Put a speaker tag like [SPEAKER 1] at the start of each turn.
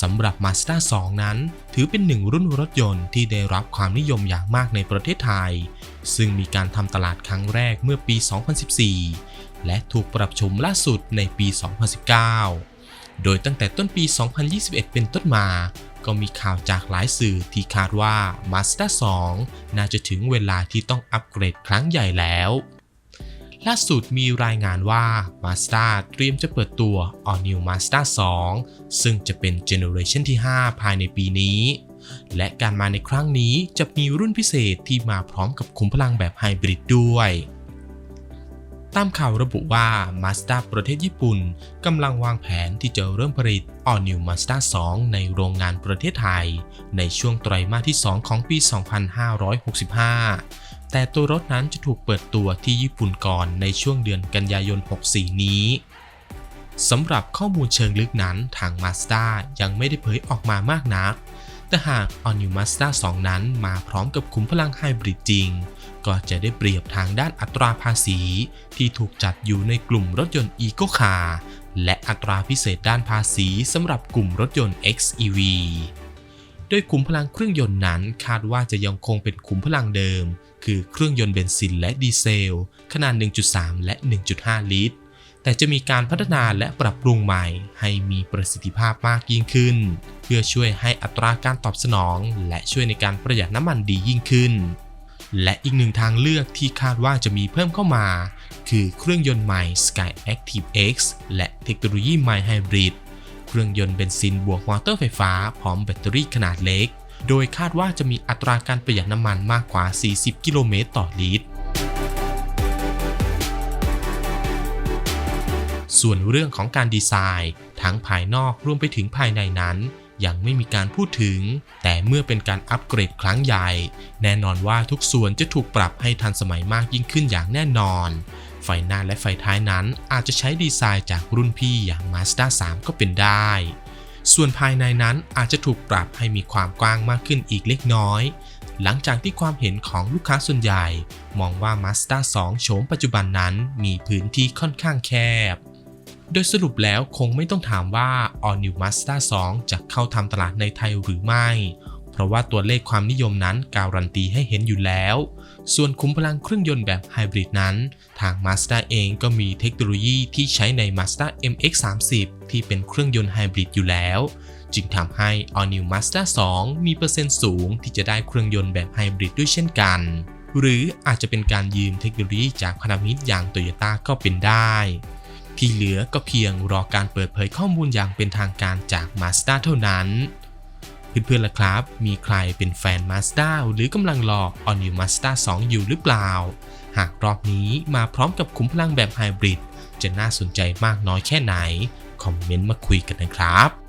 [SPEAKER 1] สำหรับ Mazda 2 นั้น ถือเป็นหนึ่งรุ่นรถยนต์ที่ได้รับความนิยมอย่างมากในประเทศไทย ซึ่งมีการทำตลาดครั้งแรกเมื่อปี 2014 และถูกปรับชมล่าสุดในปี 2019 โดยตั้งแต่ต้นปี 2021 เป็นต้นมา ก็มีข่าวจากหลายสื่อที่คาดว่า Mazda 2 น่าจะถึงเวลาที่ต้องอัปเกรดครั้งใหญ่แล้ว ล่าสุดมีรายงานว่า Mazda เตรียมจะเปิดตัว All New Mazda 2 ซึ่งจะเป็นเจเนอเรชันที่ 5 ภายในปีนี้ และการมาในครั้งนี้จะมีรุ่นพิเศษที่มาพร้อมกับขุมพลังแบบไฮบริดด้วย ตามข่าวระบุว่า Mazda ประเทศญี่ปุ่นกำลังวางแผนที่จะเริ่มผลิต All New Mazda 2 ในโรงงานประเทศไทย ในช่วงไตรมาสที่ 2 ของปี 2565 แต่ตัวรถนั้นจะถูกเปิดตัวที่ญี่ปุ่นก่อนในช่วงเดือนกันยายน 64 นี้สำหรับข้อมูลเชิงลึกนั้นทาง Mazda ยังไม่ได้เผยออกมามากนัก แต่หาก All New Mazda 2 นั้นมาพร้อมกับขุมพลังไฮบริดจริง ก็จะได้เปรียบทางด้านอัตราภาษี ที่ถูกจัดอยู่ในกลุ่มรถยนต์ Eco Car และอัตราพิเศษด้านภาษีสำหรับกลุ่มรถยนต์ XEV โดยขุมพลังเครื่องยนต์นั้นคาดว่าจะยังคงเป็นขุมพลังเดิม คือเครื่องยนต์เบนซินและดีเซล ขนาด 1.3 และ 1.5 ลิตร แต่จะมีการพัฒนาและปรับปรุงใหม่ ให้มีประสิทธิภาพมากยิ่งขึ้น เพื่อช่วยให้อัตราการตอบสนอง และช่วยในการประหยัดน้ำมันดียิ่งขึ้น และอีกหนึ่งทางเลือกที่คาดว่าจะมีเพิ่มเข้ามา คือเครื่องยนต์ใหม่ Sky Active X และเทคโนโลยี My Hybrid เครื่องยนต์เบนซินบวกมอเตอร์ไฟฟ้าพร้อมแบตเตอรี่ขนาดเล็ก โดยคาดว่าจะมีอัตราการประหยัดน้ำมันมากกว่า 40 กิโลเมตรต่อลิตร ส่วนเรื่องของการดีไซน์ทั้งภายนอกรวมไปถึงภายในนั้น ยังไม่มีการพูดถึง แต่เมื่อเป็นการอัปเกรดครั้งใหญ่ แน่นอนว่าทุกส่วนจะถูกปรับให้ทันสมัยมากยิ่งขึ้นอย่างแน่นอน ไฟหน้าและไฟท้ายนั้นอาจจะใช้ดีไซน์จากรุ่นพี่อย่าง Mazda 3 ก็เป็นได้ ส่วนภายในนั้นอาจจะถูกปรับให้มีความกว้างมากขึ้นอีกเล็กน้อย หลังจากที่ความเห็นของลูกค้าส่วนใหญ่ มองว่า Mazda 2 โฉมปัจจุบันนั้นมีพื้นที่ค่อนข้างแคบ โดยสรุปแล้วคงไม่ต้องถามว่า All New Mazda 2 จะเข้าทำตลาดในไทยหรือไม่ ราะว่าตัวเลขความนิยมนั้นการันตีให้เห็นอยู่แล้ว ส่วนคุ้มพลังเครื่องยนต์แบบไฮบริดนั้น ทาง Mazda เองก็มีเทคโนโลยีที่ใช้ใน Mazda MX-30 ที่เป็นเครื่องยนต์ไฮบริดอยู่แล้ว จึงทำให้ All New Mazda 2 มีเปอร์เซ็นต์สูงที่จะได้เครื่องยนต์แบบไฮบริดด้วยเช่นกัน หรืออาจจะเป็นการยืมเทคโนโลยีจากพันธมิตรอย่าง Toyota ก็เป็นได้ที่เหลือก็เพียงรอการเปิดเผยข้อมูลอย่างเป็นทางการจาก Mazda เท่านั้น เพื่อนๆล่ะครับ มีใครเป็นแฟน Mazda หรือกำลังรอ All New Mazda 2 อยู่หรือเปล่า หากรอบนี้มาพร้อมกับขุมพลังแบบไฮบริดจะน่าสนใจมากน้อยแค่ไหน คอมเมนต์มาคุยกันนะครับ